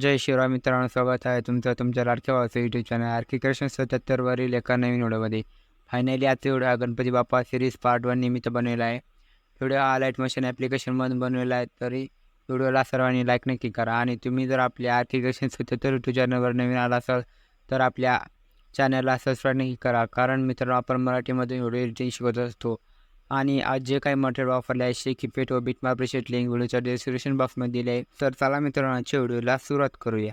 जय शिवराय मित्रांनो स्वागत आहे तुमचं तुमच्या लाडक्या भावाचं यूट्यूब चॅनल आर्किकेशन सत्याहत्तरवरील एका नवीन व्हिडिओमध्ये. फायनली आजचा video Ganpati Bappa series part one निमित्त बनवलेला आहे. व्हिडिओ हा लाइट मशीन ॲप्लिकेशनमधून बनवलेला आहे तरी व्हिडिओला सर्वांनी लाईक नक्की करा. आणि तुम्ही जर आपल्या आर्किकेशन सत्याहत्तर यूट्यूब चॅनलवर नवीन आला असाल तर आपल्या चॅनलला सबस्क्राईब नक्की करा. कारण मित्रांनो आपण मराठीमधून व्हिडिओ एडिटिंग शिकत असतो. आणि आज जे काही मटेरियल वापरले आहे शेकी पेट व बिटमा प्रेशेट लिंक व्हिडिओच्या डिस्क्रिप्शन बॉक्समध्ये दिले आहे. तर चला मित्रांनो आजच्या व्हिडिओला सुरुवात करूया.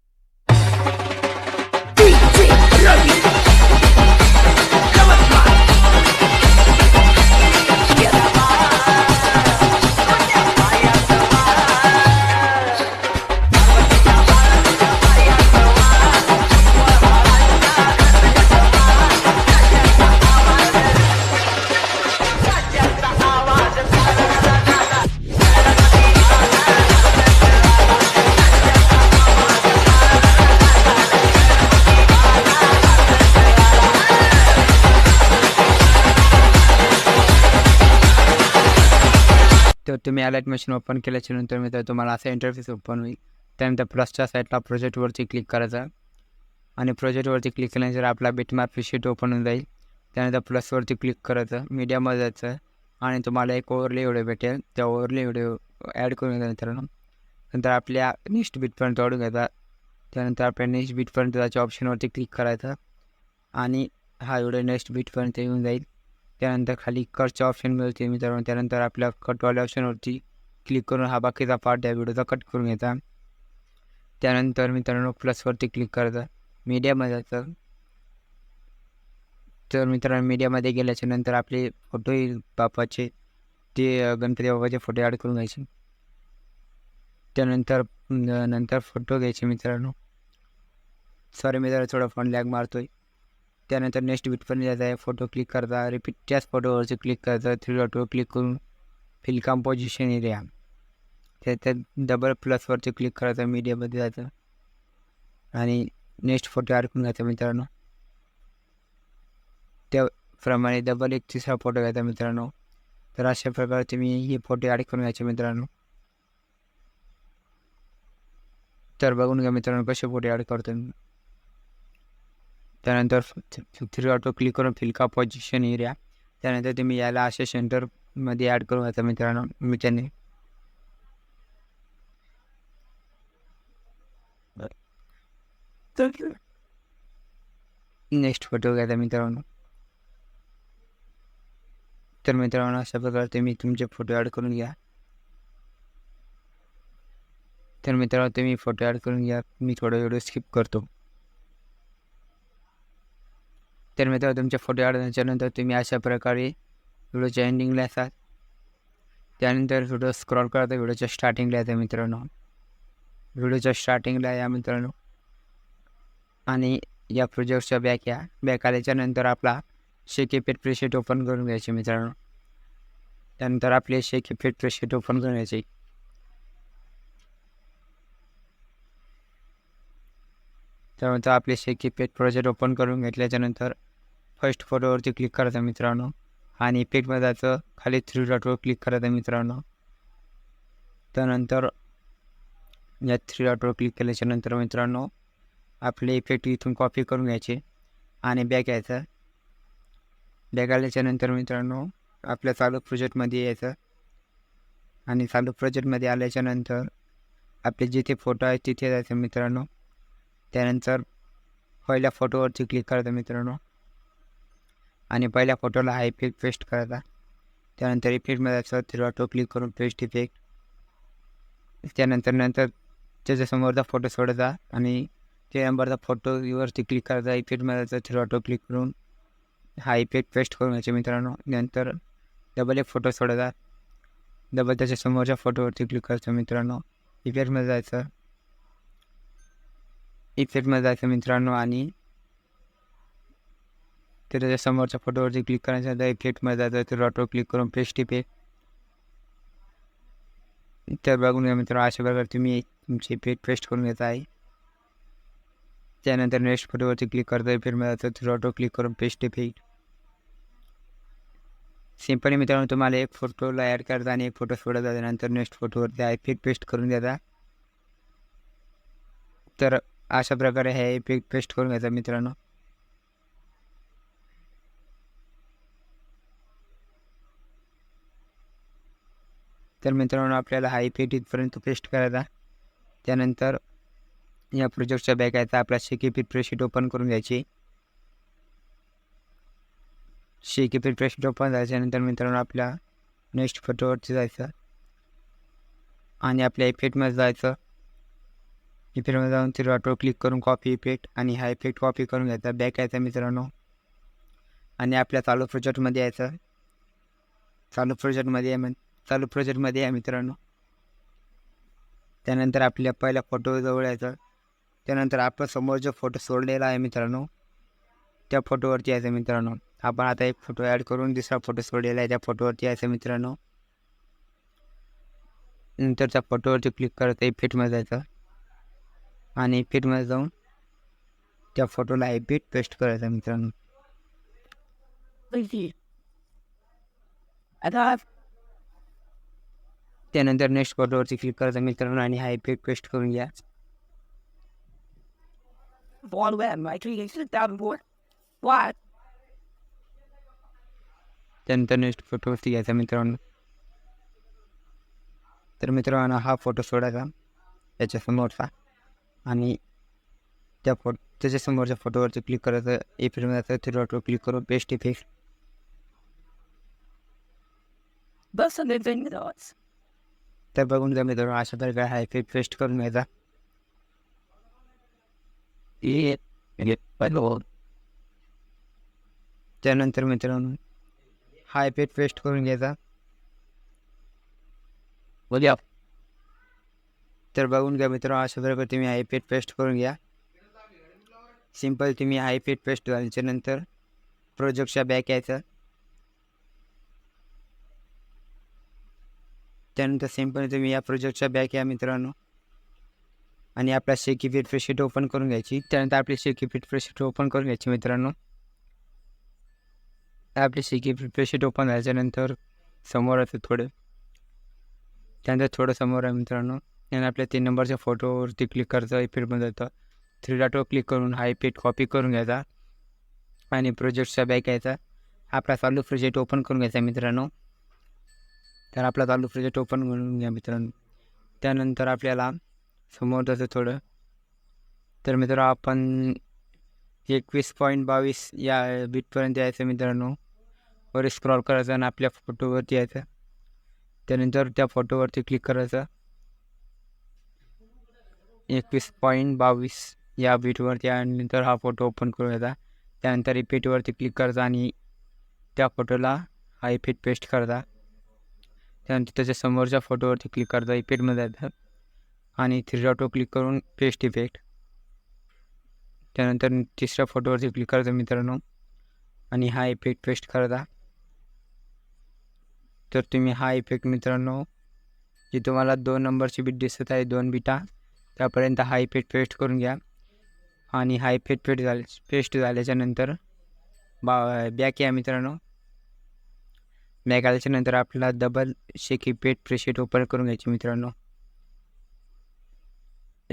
तुम्ही ॲलाइट मशीन ओपन केल्याच्यानंतर मी मित्र तुम्हाला असा इंटरफेस ओपन होईल. त्यानंतर प्लसच्या साईडला प्रोजेक्टवरती क्लिक करायचा. आणि प्रोजेक्टवरती क्लिक केल्यानंतर आपला बिटमार्क शीट ओपन होऊन जाईल. त्यानंतर प्लसवरती क्लिक करायचं. मीडियामध्ये जायचं. आणि तुम्हाला एक ओवरले व्हिडिओ भेटेल. त्या ओवरले व्हिडिओ ॲड करून घ्यायचा मित्रांनो. नंतर आपल्या नेक्स्ट बीटपर्यंत वाढून घ्यायचा त्यानंतर आपल्या नेक्स्ट बीटपर्यंत त्याच्या ऑप्शनवरती क्लिक करायचं. आणि हा व्हिडिओ नेक्स्ट बीटपर्यंत येऊन जाईल. त्यानंतर खाली कटचं ऑप्शन मिळते मित्रांनो. त्यानंतर आपल्या कटवाल्या ऑप्शनवरती क्लिक करून हा बाकीचा पार्ट या व्हिडिओचा कट करून घ्यायचा. त्यानंतर मित्रांनो प्लसवरती क्लिक करायचं. मीडियामध्ये जायचं तर मित्रांनो मीडियामध्ये गेल्याच्यानंतर आपले फोटो येईल बापाचे ते गणपती बाबाचे फोटो ॲड करून घ्यायचे. त्यानंतर नंतर फोटो घ्यायचे मित्रांनो. सॉरी मित्रांनो थोडा फोन लॅग मारतोय. त्यानंतर नेक्स्ट बीटपर्यंत जायचं आहे. फोटो क्लिक करता रिपीट त्याच फोटोवरती क्लिक करता थ्री डॉटवर क्लिक करून फिल कंपोजिशन एरिया त्याच्यात डबल प्लसवरती क्लिक करायचं मीडियामध्ये जायचं. आणि नेक्स्ट फोटो ॲड करून घ्यायचा मित्रांनो. त्याप्रमाणे डबल एक तिसरा फोटो घ्यायचा मित्रांनो. तर अशा प्रकारे तुम्ही हे फोटो ॲड करून घ्यायचे मित्रांनो. तर बघून घ्या मित्रांनो कसे फोटो ॲड करतो मी त्यानंतर थ्री ऑटो क्लिक करून फिल्का पोझिशन एरिया त्यानंतर तुम्ही याला अशा सेंटरमध्ये ॲड करून घ्यायचा मित्रांनो. मी त्याने नेक्स्ट फोटो घ्यायचा मित्रांनो. तर मित्रांनो अशा प्रकारे तुम्ही तुमचे फोटो ॲड करून घ्या. तर मित्रांनो तुम्ही फोटो ॲड करून घ्या. मी थोडा व्हिडिओ स्किप करतो. तर मित्र तुमचे फोटो ॲड तुम्ही अशा प्रकारे व्हिडिओच्या एंडिंगला असाल त्यानंतर व्हिडिओ स्क्रॉल करता व्हिडिओच्या स्टार्टिंगला येतं मित्रांनो. व्हिडिओच्या स्टार्टिंगला या मित्रांनो. आणि या प्रोजेक्टच्या बॅक या. बॅक आल्याच्यानंतर आपला शेके इफेक्ट प्रेशेट ओपन करून घ्यायचे मित्रांनो. त्यानंतर आपले शेक इफेक्ट प्रेशेट ओपन करून घ्यायचे. त्यानंतर आपले शेकी पेट प्रोजेक्ट ओपन करून घेतल्याच्यानंतर फर्स्ट फोटोवरती क्लिक करायचं मित्रांनो. आणि इफेक्टमध्ये जायचं खाली थ्री डॉटवर क्लिक करायचं मित्रांनो. त्यानंतर या थ्री डॉटवर क्लिक केल्याच्यानंतर मित्रांनो आपले इफेक्ट इथून कॉपी करून घ्यायचे. आणि बॅक यायचं. बॅक आल्याच्यानंतर मित्रांनो आपल्या चालू प्रोजेक्टमध्ये यायचं. आणि चालू प्रोजेक्टमध्ये आल्याच्यानंतर आपले जिथे फोटो आहेत तिथे जायचं मित्रांनो. त्यानंतर पहिल्या फोटोवरती क्लिक करायचं मित्रांनो. आणि पहिल्या फोटोला हा इफेक्ट पेस्ट करायचा त्यानंतर इफेक्टमध्ये जायचं थ्री टो क्लिक करून पेस्ट इफेक्ट त्यानंतर नंतर त्याच्यासमोरचा फोटो सोडायचा आणि त्या नंबरचा फोटोवरती क्लिक करायचा इफेक्टमध्ये जायचं थ्री टो क्लिक करून हा इफेक्ट पेस्ट करून घ्यायचे मित्रांनो. नंतर डबल एक फोटो सोडायचा डबल त्याच्या समोरच्या फोटोवरती क्लिक करायचं मित्रांनो. इफेक्टमध्ये जायचं इफेक्टमध्ये जायचं मित्रांनो आणि ते त्याच्या समोरच्या फोटोवरती क्लिक करायचं तर इफेक्टमध्ये जायचं तर ऑटो क्लिक करून पेस्ट टिपे तर बघून घ्या मित्र अशा प्रकारे तुम्ही तुमची इफेक्ट पेस्ट करून घेत आहे. त्यानंतर नेक्स्ट फोटोवरती क्लिक करता इफेक्टमध्ये जातं तर ऑटो क्लिक करून पेस्ट इफेक्ट सिम्पली मित्रांनो तुम्हाला एक फोटोला ॲड करता आणि एक फोटो सोडायचा त्यानंतर नेक्स्ट फोटोवरती इफेक्ट पेस्ट करून देता तर अशा प्रकारे हे इफेक्ट पेस्ट करून घ्यायचा मित्रांनो. तर मित्रांनो आपल्याला हा इफेक्ट इथपर्यंत पेस्ट करायचा. त्यानंतर या प्रोजेक्टच्या बॅक यायचा आपला शेकीपीट प्रेशीट ओपन करून घ्यायची. शेकीपीट प्रेशीट ओपन झाल्याच्यानंतर मित्रांनो आपल्या नेक्स्ट फोटोवरती जायचं. आणि आपल्या इफेक्टमध्ये जायचं. इफेक्टमध्ये जाऊन तिथे ऑटो क्लिक करून कॉपी इफेक्ट आणि हा इफेक्ट कॉपी करून घ्यायचा. बॅक यायचा मित्रांनो. आणि आपल्या चालू प्रोजेक्टमध्ये यायचं. चालू प्रोजेक्टमध्ये आहे चालू प्रोजेक्टमध्ये आहे मित्रांनो. त्यानंतर आपल्या पहिल्या फोटोजवळ यायचं. त्यानंतर आपण समोर जो फोटो सोडलेला आहे मित्रांनो त्या फोटोवरती यायचं मित्रांनो. आपण आता एक फोटो ॲड करून दुसरा फोटो सोडलेला आहे त्या फोटोवरती यायचं मित्रांनो. नंतर त्या फोटोवरती क्लिक करायचं इफेक्टमध्ये जायचं. आणि इफेक्टमध्ये जाऊन त्या फोटोला एफिट पेस्ट करायचा मित्रांनो. आता त्यानंतर नेक्स्ट फोटोवरती क्लिक करायचं मित्रांनो आणि हा इफेक्ट पेस्ट करून घ्या? त्यानंतर नेक्स्ट फोटोवरती घ्यायचा मित्रांनो. तर मित्रांनो हा फोटो सोडायचा त्याच्या समोरचा. आणि त्या फोट त्याच्या समोरच्या फोटोवरती क्लिक करायचं इफेक्टमध्ये जायचं थ्री ऑटो क्लिक करून पेस्ट इफेक्ट That's तर घ्या मित्रांनो अशा प्रकारे हा इफ़ेक्ट पेस्ट करून घ्यायचा. त्यानंतर मित्रांनो पेस्ट करून घ्यायचा yeah. तर बघून घ्या अशा प्रकारे तुम्ही पेस्ट करून घ्या सिम्पल तुम्ही हा पेस्ट प्रोजेक्टच्या बॅक यायचं त्यानंतर सिंपल तुम्ही या प्रोजेक्टच्या बॅक या मित्रांनो. आणि आपला शेकी फिट फ्रेशीट ओपन करून घ्यायची. त्यानंतर आपली शेकी फिट फ्रेशीट ओपन करून घ्यायची मित्रांनो. आपली शेकी फिट फ्रेशीट ओपन झाल्याच्यानंतर समोर असं थोडं त्यानंतर थोडं समोर आहे मित्रांनो. आणि आपल्या तीन नंबरच्या फोटोवरती क्लिक करायचं इफेक्टमध्ये जातं. थ्री डॉटवर क्लिक करून हा इफेक्ट कॉपी करून घ्यायचा. आणि प्रोजेक्टचा बॅक यायचा आपला चालू प्रोजेक्ट ओपन करून घ्यायचा मित्रांनो. तर आपला चालू प्रोजेक्ट ओपन करून घ्या मित्रांनो. त्यानंतर आपल्याला समोर जायचं थोडं तर मित्रांनो आपण एकवीस पॉईंट बावीस या बीटपर्यंत यायचं मित्रांनो. वर स्क्रॉल करायचं आणि आपल्या फोटोवरती यायचं. त्यानंतर त्या फोटोवरती क्लिक करायचं. एकवीस पॉईंट बावीस या बीटवरती आणि हा फोटो ओपन करू येता त्यानंतर इफेक्टवरती क्लिक करता आणि त्या फोटोला हा इफेक्ट पेस्ट करता त्यानंतर त्याच्या समोरच्या फोटोवरती क्लिक करता इफेक्टमध्ये जायचं आणि थ्री डॉटवर क्लिक करून पेस्ट इफेक्ट त्यानंतर तिसऱ्या फोटोवरती क्लिक करता मित्रांनो. आणि हा इफेक्ट पेस्ट करता. तर तुम्ही हा इफेक्ट मित्रांनो जी तुम्हाला दोन नंबरची बीट दिसत आहे दोन बिटा त्यापर्यंत हा इफेक्ट पेस्ट करून घ्या. आणि हा इफेक्ट पेस्ट झाले पेस्ट झाल्याच्यानंतर बा बॅक या मित्रांनो. बॅक नंतर आपल्याला डबल शेकी पेट प्रेशीट ओपन करून घ्यायची मित्रांनो.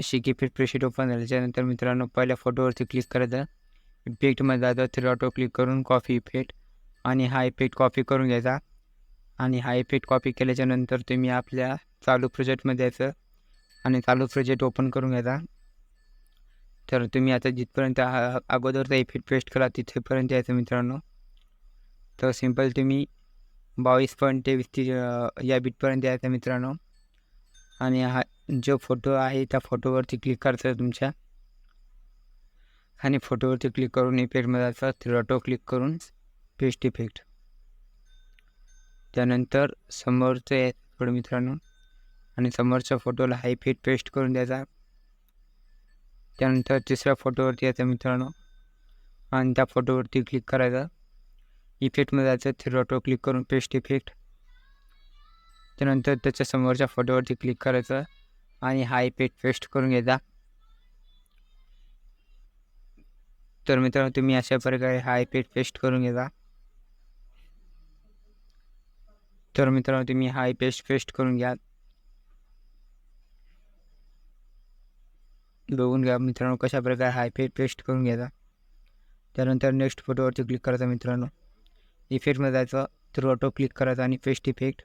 शेकी पेट प्रेशीट ओपन झाल्याच्यानंतर मित्रांनो पहिल्या फोटोवरती क्लिक करायचं इफेक्टमध्ये जायचं थ्री ऑटो क्लिक करून कॉफी इफेक्ट आणि हा इफेक्ट कॉपी करून घ्यायचा आणि हा इफेक्ट कॉपी केल्याच्यानंतर तुम्ही आपल्या चालू प्रोजेक्टमध्ये यायचं आणि चालू प्रोजेक्ट ओपन करून घ्यायचा तर तुम्ही आता जिथपर्यंत अगोदरचा इफेक्ट पेस्ट करा तिथेपर्यंत यायचं मित्रांनो. तर सिंपल तुम्ही बावीस पॉईंट तेवीस ती या बीटपर्यंत यायचा मित्रांनो. आणि हा जो फोटो आहे त्या फोटोवरती क्लिक करायचं तुमच्या. आणि फोटोवरती क्लिक करून इफेक्टमध्ये जायचं थ्री ऑटो क्लिक करून पेस्ट इफेक्ट त्यानंतर समोरचं आहे थोडं मित्रांनो. आणि समोरच्या फोटोला हाय फिट पेस्ट करून द्यायचा. त्यानंतर तिसऱ्या फोटोवरती यायचा मित्रांनो. आणि त्या फोटोवरती क्लिक करायचा. इफेक्टमध्ये जायचं थ्री ऑटो क्लिक करून पेस्ट इफेक्ट त्यानंतर त्याच्या समोरच्या फोटोवरती क्लिक करायचं आणि हा इफेक्ट पेस्ट करून घ्यायचा. तर मित्रांनो तुम्ही अशा प्रकारे हा इफेक्ट पेस्ट करून घ्यायचा. तर मित्रांनो तुम्ही हा पेस्ट पेस्ट करून घ्या. बघून घ्या मित्रांनो कशा प्रकारे हा इफेक्ट पेस्ट करून घ्यायचा. त्यानंतर नेक्स्ट फोटोवरती क्लिक करायचा मित्रांनो. इफेक्टमध्ये जायचं तर ऑटो क्लिक करायचा आणि पेस्ट इफेक्ट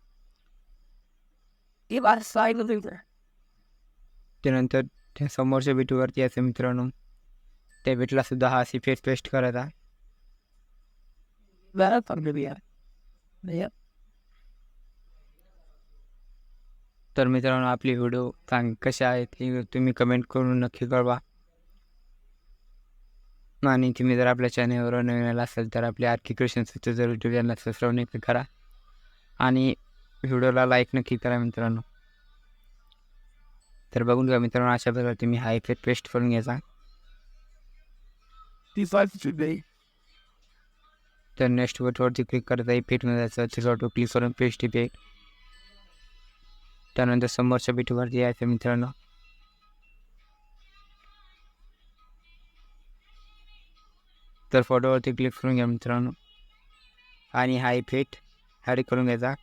त्यानंतर त्या समोरच्या बिटवरती यायचं मित्रांनो. त्या बिटला सुद्धा हा इफेक्ट पेस्ट करायचा. तर मित्रांनो आपली व्हिडिओ चांग कशा आहेत हे तुम्ही कमेंट करून नक्की कळवा. आणि तुम्ही जर आपल्या चॅनलवर नवीन आला असेल तर आपल्या आर्की क्रिएशन्सचं जर यूट्यूब चॅनल सबस्क्राईब नक्की करा. आणि व्हिडिओला लाईक नक्की करा मित्रांनो. तर बघून घ्या मित्रांनो अशा प्रकारे तुम्ही हा इफेक्ट पेस्ट करून घ्यायचा. तर नेक्स्ट बटवरती क्लिक करायचा इफेक्टमध्ये जायचं त्याच्यावर क्लिक करून पेस्ट इफेक्ट त्यानंतर समोरच्या बिटवरती यायचं मित्रांनो. तर फोटोवरती क्लिक करून घ्या मित्रांनो. आणि हा इफेक्ट हॅड करून घ्यायचा.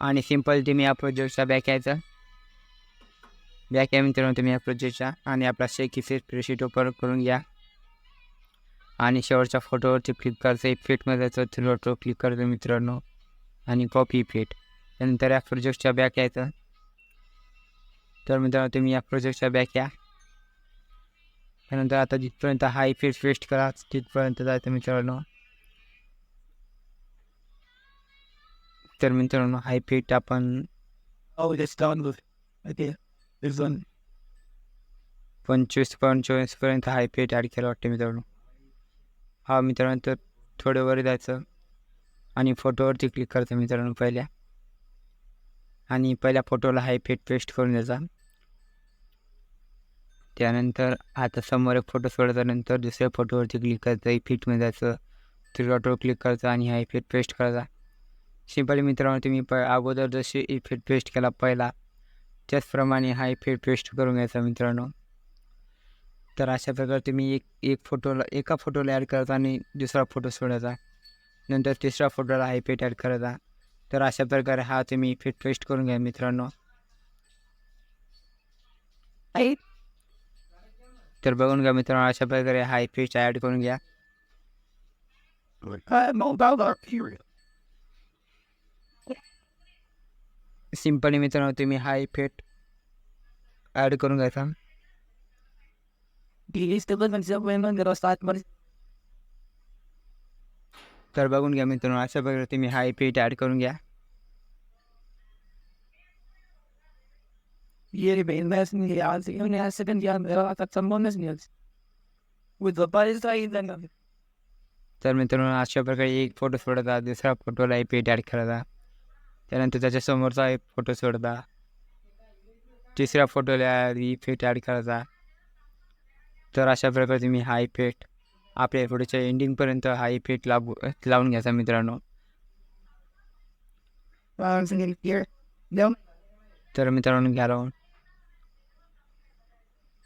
आणि सिंपल तुम्ही या प्रोजेक्टचा बॅक यायचा. बॅक या मित्रांनो तुम्ही या प्रोजेक्टचा आणि आपला शेक इफेक्ट प्रेशीट ओपन करून घ्या. आणि शेवटच्या फोटोवरती क्लिक करायचं. इफेक्टमध्ये जायचं. थ्रीवरतो क्लिक करायचं मित्रांनो. आणि कॉपी इफेक्ट त्यानंतर या प्रोजेक्टच्या बॅक यायचं. तर मित्रांनो तुम्ही या प्रोजेक्टच्या बॅक या. त्यानंतर आता जिथपर्यंत हा इफेक्ट पेस्ट करा तिथपर्यंत जायचं मित्रांनो. तर मित्रांनो हा इफेक्ट आपण Oh, done. पंचवीस पंचवीसपर्यंत हा इफेक्ट ॲड केला वाटतं मित्रांनो. हा मित्रांनो तर थोडं वर जायचं. आणि फोटोवरती क्लिक करायचं मित्रांनो पहिल्या. आणि पहिल्या फोटोला हा इफेक्ट पेस्ट करून द्यायचा त्यानंतर आता समोर एक फोटो सोडल्यानंतर दुसऱ्या फोटोवरती क्लिक करायचं फिटमध्ये जायचं थ्री डॉटवर क्लिक करायचं आणि हा इफेक्ट पेस्ट करायचा. सिंपली मित्रांनो तुम्ही प अगोदर जशी इफेक्ट पेस्ट केला पहिला त्याचप्रमाणे हा इफेक्ट पेस्ट करून घ्यायचा मित्रांनो. तर अशा प्रकारे तुम्ही एक एक फोटोला एका फोटोला ॲड करायचा आणि दुसरा फोटो सोडायचा. नंतर तिसऱ्या फोटोला हा इफेक्ट ॲड करायचा. तर अशा प्रकारे हा तुम्ही इफेक्ट पेस्ट करून घ्या मित्रांनो. तर बघून घ्या मित्रांनो अशा प्रकारे हा इफेक्ट ॲड करून घ्या. सिम्पली मित्रांनो तुम्ही हा इफेक्ट ॲड करून घ्यायचा. तर बघून घ्या मित्रांनो अशा प्रकारे तुम्ही हा इफेक्ट ॲड करून घ्या Yeah, but invest in the odds. You only have second young, that's some bonus news. With the buzz, I then. तर मित्रांनो अशा प्रकारे एक फोटो सोडता दुसऱ्या फोटोला इफेक्ट ॲड करायचा त्यानंतर त्याच्या समोरचा एक फोटो सोडता तिसऱ्या फोटोला इफेक्ट ॲड करायचा तर अशा प्रकारे तुम्ही हा इफेक्ट आपल्या फोटोच्या एंडिंगपर्यंत हा इफेक्ट लागू लावून घ्यायचा मित्रांनो तर मित्रांनो घ्या लावून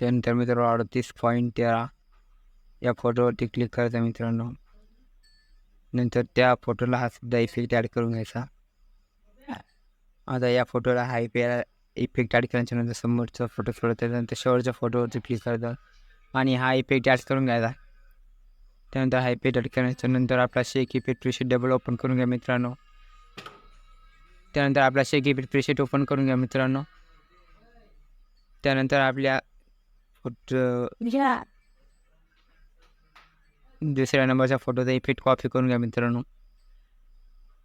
त्यानंतर मित्रांनो अडतीस पॉईंट तेरा या फोटोवरती क्लिक करायचा मित्रांनो. नंतर त्या फोटोला हा सुद्धा इफेक्ट ॲड करून घ्यायचा. आता या फोटोला हाय इफे इफेक्ट ॲड केल्याच्यानंतर समोरचा फोटो सोडत त्यानंतर शेवटच्या फोटोवरती क्लिक करतात आणि हा इफेक्ट ॲड करून घ्यायचा. त्यानंतर हा इफेक्ट ॲड करायच्या नंतर आपला shake effect preset double open करून घ्या मित्रांनो. त्यानंतर आपला शेक इफेक्ट प्रिशेट ओपन करून घ्या मित्रांनो. त्यानंतर आपल्या फोटो. दुसऱ्या नंबरच्या फोटोचा इफेक्ट कॉपी करून घ्या मित्रांनो.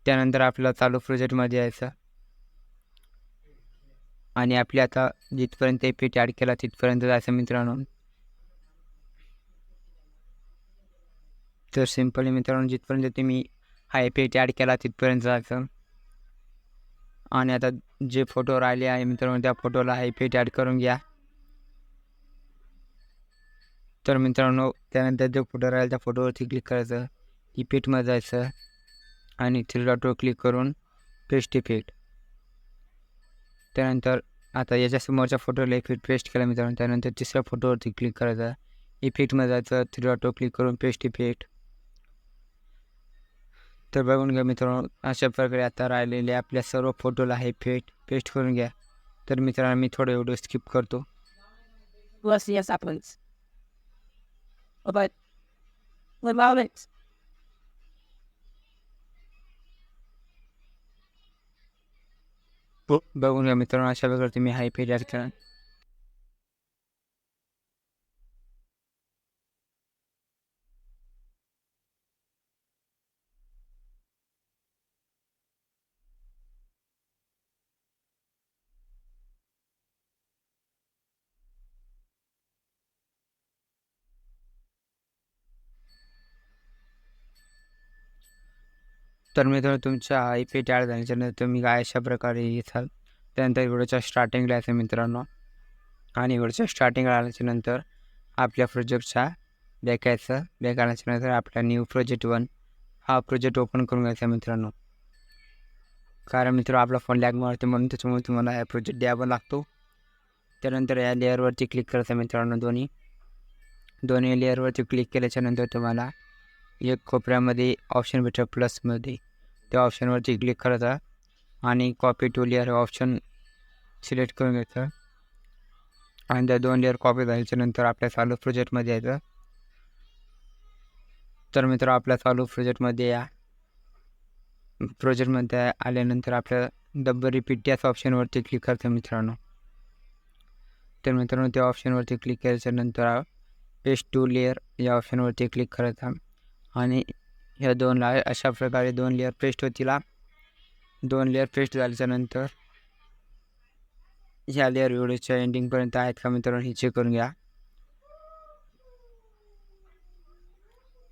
त्यानंतर आपला चालू प्रोजेक्टमध्ये यायचं. आणि आपले आता जिथपर्यंत इफेक्ट ॲड केला तिथपर्यंत जायचं मित्रांनो. तर सिम्पली मित्रांनो जिथपर्यंत तुम्ही हा इफेक्ट ॲड केला तिथपर्यंत जायचं. आणि आता जे फोटो राहिले आहे मित्रांनो त्या फोटोला हा इफेक्ट ॲड करून घ्या. तर मित्रांनो त्यानंतर जो फोटो राहील त्या फोटोवरती क्लिक करायचं. इफेक्टमध्ये जायचं. आणि थ्री डॉटवर क्लिक करून पेस्ट इफेक्ट त्यानंतर आता याच्या समोरच्या फोटोला इफेक्ट पेस्ट केला मित्रांनो. त्यानंतर तिसऱ्या फोटोवरती क्लिक करायचं. इफेक्टमध्ये जायचं. थ्री डॉटवर क्लिक करून पेस्ट इफेक्ट तर बघून घ्या मित्रांनो अशा प्रकारे आता राहिलेले आपल्या सर्व फोटोला हे फिट पेस्ट करून घ्या. तर मित्रांनो मी थोडं व्हिडिओ स्किप करतो. बस यस आपण what happens. But what about it? बघून घ्या मित्रांनो अशा प्रकारे तुम्ही हा इफेक्ट ॲड तर मित्रांनो तुमच्या आय पी ॲड झाल्याच्या तुम्ही काय अशा प्रकारे येसाल त्यानंतर व्हिडिओच्या स्टार्टिंगला यायचं मित्रांनो. आणि व्हिडिओच्या स्टार्टिंगला आल्याच्यानंतर आपल्या प्रोजेक्टच्या बॅक यायचं बॅक आल्याच्यानंतर आपला न्यू प्रोजेक्ट वन हा प्रोजेक्ट ओपन करून घ्यायचा मित्रांनो. कारण मित्र आपला फोन लॅग मारते म्हणून त्याच्यामुळे तुम्हाला हा प्रोजेक्ट द्यावा लागतो. त्यानंतर या लेअरवरती क्लिक करायचं मित्रांनो दोन्ही. दोन्ही लेअरवरती क्लिक केल्याच्यानंतर तुम्हाला एक कोपऱ्यामध्ये ऑप्शन भेटतं प्लसमध्ये त्या ऑप्शनवरती क्लिक करायचा आणि copy to layer option select करून घ्यायचं. आणि त्या दोन लेअर कॉपी झाल्याच्यानंतर आपल्या चालू प्रोजेक्टमध्ये यायचं. तर मित्र आपल्या चालू प्रोजेक्टमध्ये या. प्रोजेक्टमध्ये आल्यानंतर आपल्या डब्बल रिपीट याच ऑप्शनवरती क्लिक करायचं मित्रांनो. तर मित्रांनो त्या ऑप्शनवरती क्लिक केल्याच्यानंतर पेस्ट टू लेअर या ऑप्शनवरती क्लिक करायचा आणि ह्या दोन ला अशा प्रकारे दोन लेअर पेस्ट होतील दोन लेअर पेस्ट झाल्याच्यानंतर ह्या लेअर व्हिडिओच्या एंडिंगपर्यंत आहेत का मित्रांनो हे चेक करून घ्या.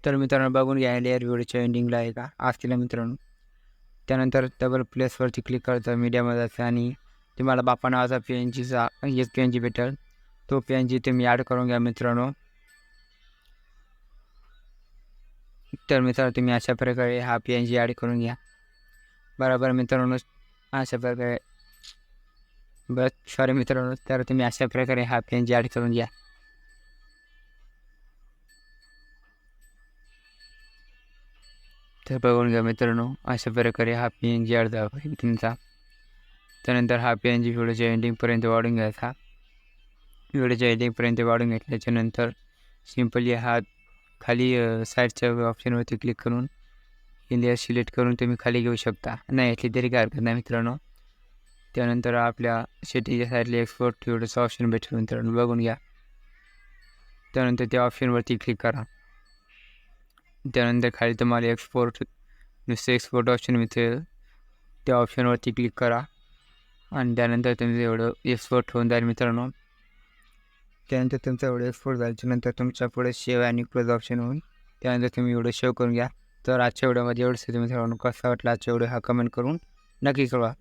तर मित्रांनो बघून घ्या लेअर व्हिडिओच्या एंडिंगला आहे का? असतील मित्रांनो. त्यानंतर डबल प्लेसवरती क्लिक करायचं मीडियामध्ये जायचं आणि तुम्हाला बापा नावाचा पी एन जीचा एक पी एन जी भेटेल. तो पी एन जी तुम्ही ॲड करून घ्या मित्रांनो. तर मित्रांनो तुम्ही अशा प्रकारे हा पी एन जी ॲड करून घ्या. बरोबर मित्रांनो अशा प्रकारे. बस सॉरी मित्रांनो तर तुम्ही अशा प्रकारे हा पी एन जी ॲड करून घ्या. तर बघून घ्या मित्रांनो अशा प्रकारे हा पी एन जी ॲड तुमचा. त्यानंतर हा पी एन जी व्हिडिओच्या एंडिंगपर्यंत वाढून घ्यायचा. व्हिडिओच्या एंडिंगपर्यंत वाढून घेतल्याच्यानंतर सिम्पली हा खाली साईडच्या ऑप्शनवरती क्लिक करून इंडिया सिलेक्ट करून तुम्ही खाली घेऊ शकता. नाही यातली तरी काय हरकत नाही मित्रांनो. त्यानंतर आपल्या शेतीच्या साईडला एक्सपोर्ट व्हिडिओचं ऑप्शन भेटेल मित्रांनो. बघून घ्या. त्यानंतर त्या ऑप्शनवरती क्लिक करा. त्यानंतर खाली तुम्हाला एक्सपोर्ट नुसतं एक्सपोर्ट ऑप्शन मिळेल. त्या ऑप्शनवरती क्लिक करा. आणि त्यानंतर तुम्ही एवढं एक्सपोर्ट होऊन जाईल मित्रांनो. त्यानंतर तुमचा व्हिडिओ एक्सपोर्ट झाल्याच्यानंतर तुमच्यापुढे शेव आणि क्लोज ऑप्शन होऊन त्यानंतर तुम्ही व्हिडिओ शेव करून घ्या. तर आजच्या व्हिडिओमध्ये एवढंच तुम्ही मित्रांनो कसा वाटला आजच्या व्हिडिओ हा कमेंट करून नक्की कळवा.